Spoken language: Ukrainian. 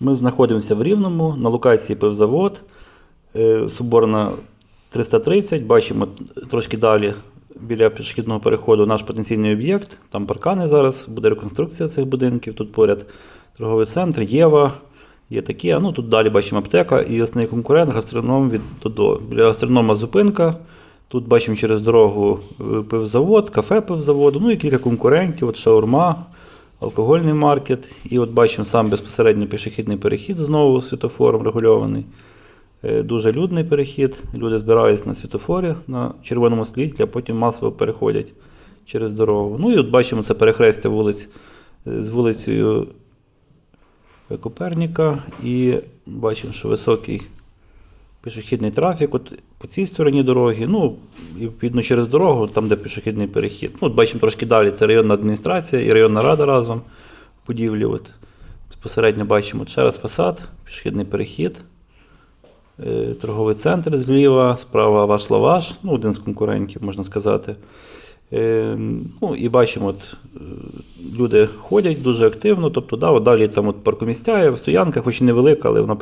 Ми знаходимося в Рівному на локації пивзавод, е, Соборна 330. Бачимо трошки далі біля пішохідного переходу наш потенційний об'єкт. Там паркани зараз, буде реконструкція цих будинків. Тут поряд торговий центр, Єва. Є такі, а ну тут далі бачимо аптека і основний конкурент гастроном від Додо. Біля гастронома зупинка. Тут бачимо через дорогу е, пивзавод, кафе пивзаводу, ну і кілька конкурентів, от шаурма, алкогольний маркет. І от бачимо сам безпосередньо пішохідний перехід знову світофором регульований. Е, Дуже людний перехід. Люди збираються на світофорі на червоному світлі, а потім масово переходять через дорогу. Ну і от бачимо це перехрестя вулиць е, з вулицею Коперніка. І бачимо, що високий пішохідний трафік. От по цій стороні дороги, ну і відповідно через дорогу, там де пішохідний перехід. Ну, от бачимо трошки далі. Це районна адміністрація і районна рада разом будівлі. От безпосередньо бачимо ще раз фасад, пішохідний перехід. Е, Торговий центр зліва, справа ваш лаваш, ну, один з конкурентів, можна сказати. Е, ну, і бачимо, от, е, люди ходять дуже активно. Тобто, да, от далі там от паркомістя стоянка, хоч і невелика, але вона